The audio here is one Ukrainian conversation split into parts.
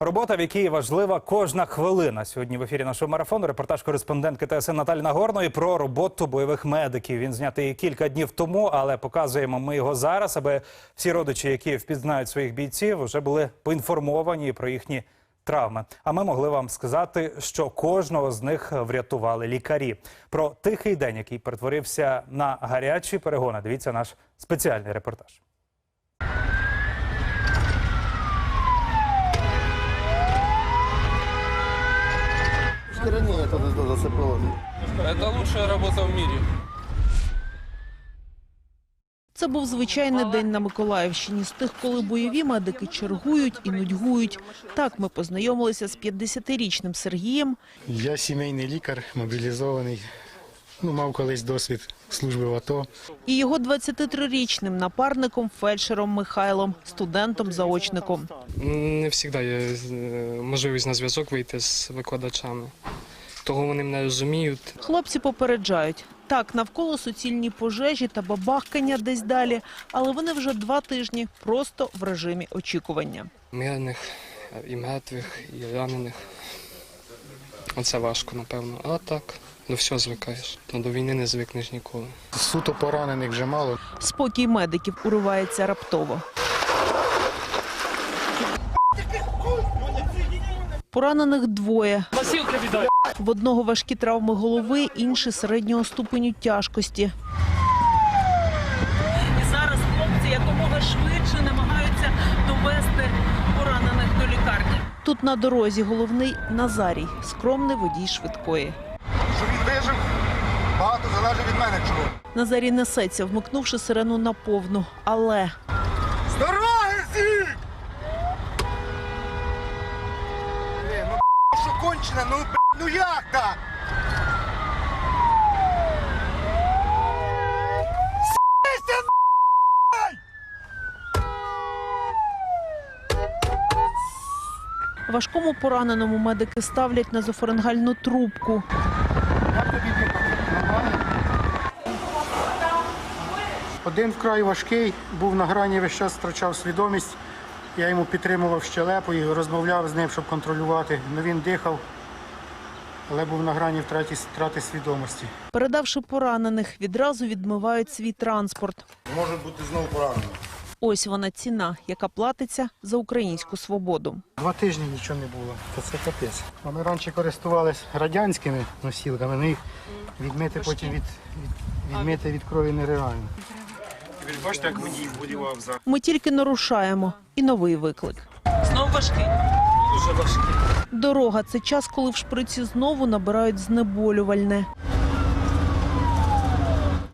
Робота, в якій важлива кожна хвилина. Сьогодні в ефірі нашого марафону репортаж кореспондентки ТСН Наталі Нагорної про роботу бойових медиків. Він знятий кілька днів тому, але показуємо ми його зараз, аби всі родичі, які впізнають своїх бійців, вже були поінформовані про їхні травми. А ми могли вам сказати, що кожного з них врятували лікарі. Про тихий день, який перетворився на гарячі перегони. Дивіться наш спеціальний репортаж. Стороне это засыпало. Это лучшая работа в мире. Це був звичайний день на Миколаївщині. З тих, коли бойові медики чергують і нудьгують. Так ми познайомилися з 50-річним Сергієм. Я сімейний лікар, мобілізований. Ну, мав колись досвід служби в АТО. і його 23-річним напарником фельдшером Михайлом, студентом-заочником. Не завжди є е, можливість на зв'язок вийти з викладачами. Того вони мене розуміють. Хлопці попереджають. Так, навколо суцільні пожежі та бабахкання десь далі, але вони вже два тижні просто в режимі очікування. Мирних е, і мертвих, і ранених. Оце важко, напевно. А так, до всього звикаєш. Ну, до війни не звикнеш ніколи. Суто поранених вже мало. Спокій медиків уривається раптово. Поранених двоє. В одного важкі травми голови, інший середнього ступеню тяжкості. І зараз хлопці якомога швидше намагаються довести поранених до лікарні. Тут на дорозі головний Назарій, скромний водій швидкої. Що він вижив, багато залежить від мене чого. Назарій несеться, вмикнувши сирену на повну. Але З дороги всі! Блін, ну кончене, ну ну як так? Важкому пораненому медики ставлять назофарингальну трубку. Один вкрай важкий, був на грані, весь час втрачав свідомість. Я йому підтримував щелепу і розмовляв з ним, щоб контролювати. Ну, він дихав, але був на грані втраті, втрати свідомості. Передавши поранених, відразу відмивають свій транспорт. Може бути знову поранений. Ось вона ціна, яка платиться за українську свободу. Два тижні нічого не було. То це капець. Ми раніше користувалися радянськими носілками, ну їх відмити потім від, від, відмити від крові нереально. Бачите, як водій будівав за. Ми тільки нарушаємо і новий виклик. Знов важкий. Дуже важкі. Дорога це час, коли в шприці знову набирають знеболювальне.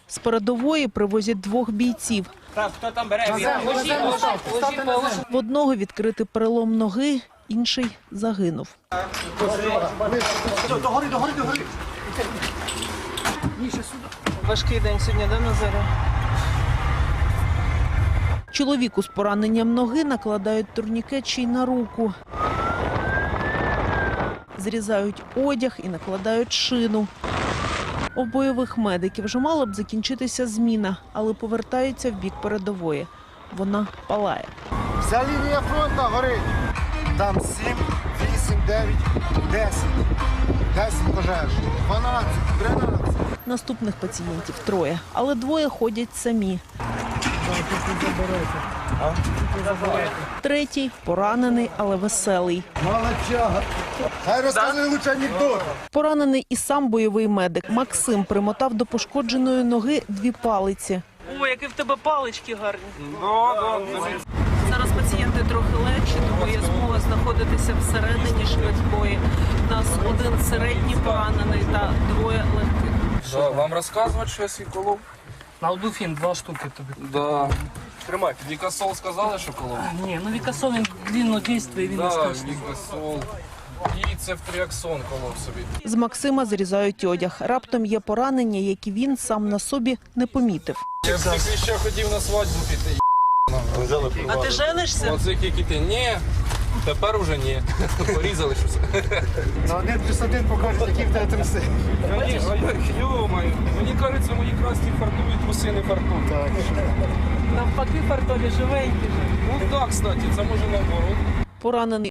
З передової привозять двох бійців. Так, хто там бере? В одного відкритий перелом ноги, інший загинув. Догори, догори, догори. Важкий день сьогодні, да, Назаре? Чоловіку з пораненням ноги накладають турнікет ще й на руку. Зрізають одяг і накладають шину. У бойових медиків вже мала б закінчитися зміна, але повертаються в бік передової. Вона палає. Вся лінія фронту горить. Там 7, 8, 9, 10. 10 пожеж. 12, 13. Наступних пацієнтів троє, але двоє ходять самі. Третій поранений, але веселий. Молодчага. Хай розказує лучше анекдот. Поранений і сам бойовий медик. Максим примотав до пошкодженої ноги дві палиці. О, які в тебе палички гарні. Зараз пацієнти трохи легші, тому є змога знаходитися всередині швидкої. У нас один середній поранений та двоє легких. Да, вам розказувати, що я свій колов? Налдуфін два штуки тобі. Да. Тримайте. Вікасол сказали, що колов? Ні, ну Вікасол він длинно дійствує, він не Да, страшний. Вікасол. І це в тріаксон колов собі. З Максима зрізають одяг. Раптом є поранення, які він сам на собі не помітив. Я в цих ще хотів на свадьбу піти. А ти женишся? Оце які ти. Ні. Тепер уже ні. Порізали щось. На один плюс один покажуть, які в тебе труси. Йо-моє. Мені кажеться, мої красні фартові труси не фартові. Так. Навпаки, фартові живенькі. Ну так, кстати, це може наоборот. Поранений